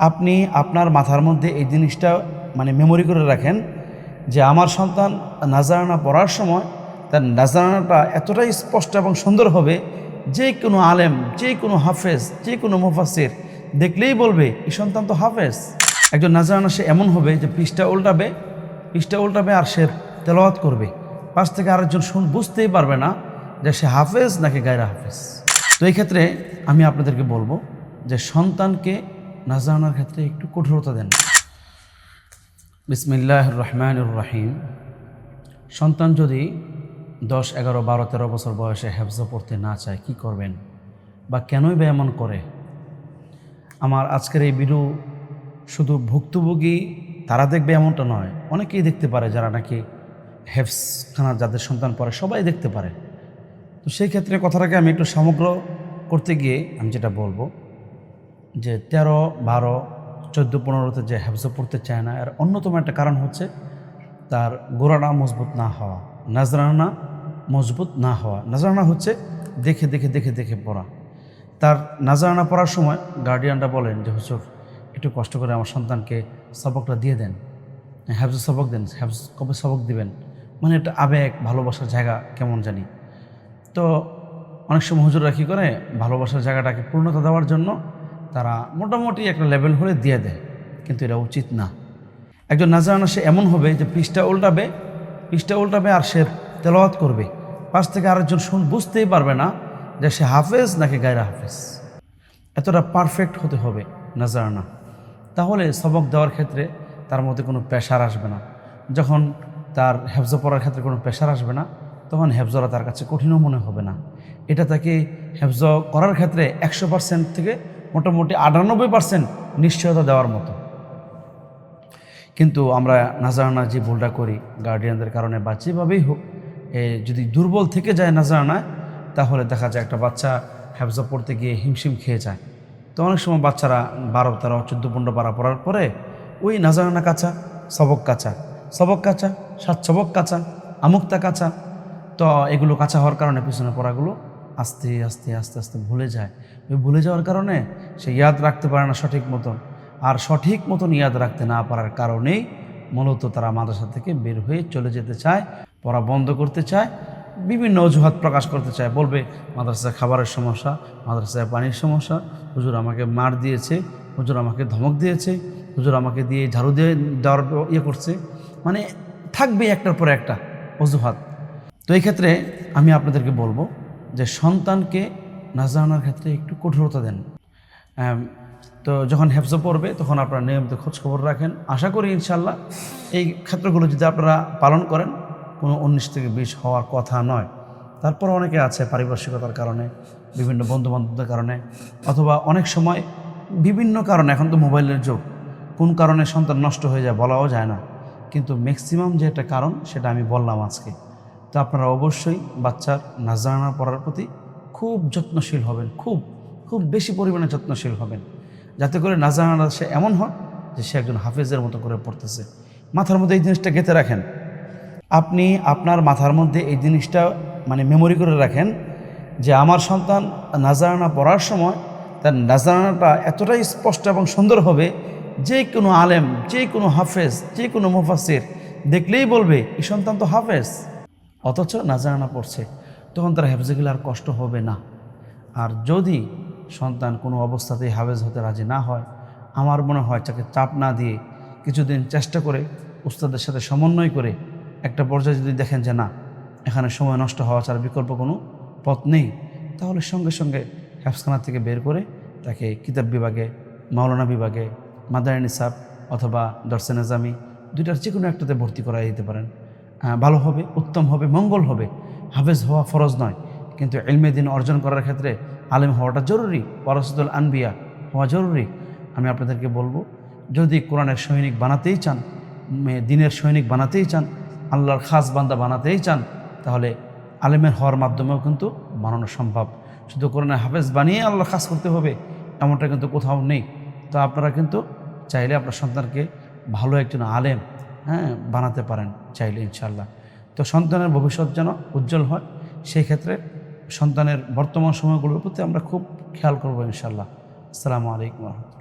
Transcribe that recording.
আপনি আপনার মাথার মধ্যে এই জিনিসটা মানে মেমোরি করে রাখেন যে আমার সন্তান নাজারানা পড়ার সময় তার নাজারানাটা এতটাই স্পষ্ট এবং সুন্দর হবে, যে কোনো আলেম, যে কোনো হাফেজ, যে কোনো মুফাসির দেখলেই বলবে, এই সন্তান তো হাফেজ। একজন নাজারানা সে এমন হবে যে পৃষ্ঠা উল্টাবে পৃষ্ঠা উল্টাবে আর সে তেলাওয়াত করবে। পাশ থেকে আরেকজন শুন, বুঝতেই পারবে না যে সে হাফেজ নাকি গায়রা হাফেজ। তো এই ক্ষেত্রে আমি আপনাদেরকে বলব যে সন্তানকে নাজারানার ক্ষেত্রে একটু কঠোরতা দেন। বিসমিল্লাহ রহমান রাহিম। সন্তান যদি দশ, এগারো, বারো, তেরো বছর বয়সে হেফজ পড়তে না চায়, কি করবেন? বা কেনই বা এমন করে? আমার আজকের এই ভিডিও শুধু ভুক্তভোগী, তারা দেখবে এমনটা নয়, অনেকেই দেখতে পারে যারা নাকি হেফসখানা যাদের সন্তান পড়ে, সবাই দেখতে পারে। তো সেই ক্ষেত্রে কথাটাকে আমি একটু সমগ্র করতে গিয়ে আমি যেটা বলব যে তেরো, বারো, চোদ্দ, পনেরোতে যে হেফজ পড়তে চায় না, এর অন্যতম একটা কারণ হচ্ছে তার গোড়ানা মজবুত না হওয়া, নাজরানা মজবুত না হওয়া। নাজরানা হচ্ছে দেখে দেখে দেখে দেখে পড়া। তার নাজরানা পড়ার সময় গার্ডিয়ানরা বলেন যে, হুজুর, একটু কষ্ট করে আমার সন্তানকে সবকটা দিয়ে দেন। হ্যাফজ সবক দেন হ্যাফজ কবে সবক দিবেন? মানে একটা আবেগ, ভালোবাসার জায়গা কেমন জানি? তো অনেক সময় হুজুররা কী করে? ভালোবাসার জায়গাটাকে পূর্ণতা দেওয়ার জন্য তারা মোটামুটি একটা লেভেল হলে দিয়ে দেয়, কিন্তু এটা উচিত না। একজন নাজারানা, সে এমন হবে যে পৃষ্ঠা উল্টাবে পৃষ্ঠা উল্টাবে আর সে তেলাওয়াত করবে। পাশ থেকে আরেকজন শুন, বুঝতেই পারবে না যে সে হাফেজ নাকি গায়রা হাফেজ। এতটা পারফেক্ট হতে হবে নাজারানা। তাহলে সবক দেওয়ার ক্ষেত্রে তার মধ্যে কোনো প্রেশার আসবে না। যখন তার হেফজ পড়ার ক্ষেত্রে কোনো প্রেশার আসবে না, তখন হেফজরা তার কাছে কঠিনও মনে হবে না। এটা তাকে হেফজ করার ক্ষেত্রে একশো পার্সেন্ট থেকে মোটামুটি আটানব্বই পার্সেন্ট নিশ্চয়তা দেওয়ার মতো। কিন্তু আমরা নাজারানা যে ভুলটা করি গার্ডিয়ানদের কারণে বা যেভাবেই হোক, এ যদি দুর্বল থেকে যায় নাজারানা, তাহলে দেখা যায় একটা বাচ্চা হেফজা পড়তে গিয়ে হিমশিম খেয়ে যায়। তো অনেক সময় বাচ্চারা বারো, তেরো, চোদ্দ, পনেরো, বারা পড়ার পরে ওই নাজারানা কাঁচা, সবক কাঁচা সবক কাঁচা, সাত সবক কাঁচা, আমুক্তা কাঁচা, তো এগুলো কাঁচা হওয়ার কারণে পিছনে পড়াগুলো আস্তে আস্তে আস্তে আস্তে ভুলে যায়। ওই ভুলে যাওয়ার কারণে সে ইয়াদ রাখতে পারে না সঠিক মতন। আর সঠিক মতন ইয়াদ রাখতে না পারার কারণেই মূলত তারা মাদ্রাসা থেকে বের হয়ে চলে যেতে চায়, পড়া বন্ধ করতে চায়, বিভিন্ন অজুহাত প্রকাশ করতে চায়। বলবে, মাদ্রাসায় খাবারের সমস্যা, মাদ্রাসায় পানির সমস্যা, হুজুর আমাকে মার দিয়েছে, হুজুর আমাকে ধমক দিয়েছে, হুজুর আমাকে দিয়ে ঝাড়ু দিয়ে দেওয়ার ইয়ে করছে। মানে থাকবে একটার পর একটা অজুহাত। তো এই ক্ষেত্রে আমি আপনাদেরকে বলব যে সন্তানকে নাজানার ক্ষেত্রে একটু কঠোরতা দেন। তো যখন হেফজ পড়বে, তখন আপনারা নিয়মিত খোঁজখবর রাখেন। আশা করি ইনশাল্লাহ এই ক্ষেত্রগুলো যদি আপনারা পালন করেন, কোনো উনিশ থেকে বিশ হওয়ার কথা নয়। তারপর অনেকে আছে পারিপার্শ্বিকতার কারণে, বিভিন্ন বন্ধুবান্ধবদের কারণে, অথবা অনেক সময় বিভিন্ন কারণে, এখন তো মোবাইলের যুগ। কোন কারণে সন্তান নষ্ট হয়ে যায় বলাও যায় না। কিন্তু ম্যাক্সিমাম যে একটা কারণ, সেটা আমি বললাম আজকে। তো আপনারা অবশ্যই বাচ্চার নাজানা পড়ার প্রতি খুব যত্নশীল হবেন, খুব খুব বেশি পরিমাণে যত্নশীল হবেন। যাতে করে নাজানা সে এমন হয় যে সে একজন হাফেজের মতো করে পড়তেছে। মাথার মধ্যে এই জিনিসটা গেঁথে রাখেন। আপনি আপনার মাথার মধ্যে এই জিনিসটা মানে মেমোরি করে রাখেন যে আমার সন্তান নাজারানা পড়ার সময় তার নাজারানাটা এতটাই স্পষ্ট এবং সুন্দর হবে, যে কোনো আলেম, যে কোনো হাফেজ, যে কোনো মুফাসির দেখলেই বলবে, এই সন্তান তো হাফেজ। অথচ নাজারানা পড়ছে, তখন তার হেফজেগুলো আর কষ্ট হবে না। আর যদি সন্তান কোনো অবস্থাতেই হাফেজ হতে রাজি না হয়, আমার মনে হয় তাকে চাপ না দিয়ে কিছুদিন চেষ্টা করে উস্তাদের সাথে সমন্বয় করে একটা পর্যায়ে যদি দেখেন যে না, এখানে সময় নষ্ট হওয়া ছাড়া বিকল্প কোনো পথ নেই, তাহলে সঙ্গে সঙ্গে হ্যাফসখানা থেকে বের করে তাকে কিতাব বিভাগে, মাওলানা বিভাগে, মাদানী নিসাব অথবা দর্শে নিজামি দুইটার যে কোনো একটাতে ভর্তি করা যেতে পারেন। ভালো হবে, উত্তম হবে, মঙ্গল হবে। হাফেজ হওয়া ফরজ নয়। কিন্তু এলমে দিন অর্জন করার ক্ষেত্রে আলেম হওয়াটা জরুরি, ওয়ারসুদুল আনবিয়া হওয়া জরুরি। আমি আপনাদেরকে বলব, যদি কোরআনের সৈনিক বানাতেই চান দিনের সৈনিক বানাতেই চান, আল্লাহর খাস বান্দা বানাতেই চান, তাহলে আলেমের হওয়ার মাধ্যমেও কিন্তু বানানো সম্ভব। শুধু কোরআনের হাফেজ বানিয়ে আল্লাহ খাস করতে হবে, এমনটা কিন্তু কোথাও নেই। তো আপনারা কিন্তু চাইলে আপনার সন্তানকে ভালো একজন আলেম হ্যাঁ বানাতে পারেন চাইলে ইনশাল্লাহ তো সন্তানের ভবিষ্যৎ যেন উজ্জ্বল হয়, সেই ক্ষেত্রে সন্তানের বর্তমান সময়গুলোর প্রতি আমরা খুব খেয়াল করব ইনশাল্লাহ আসসালামু আলাইকুম রহমতুল্লাহ।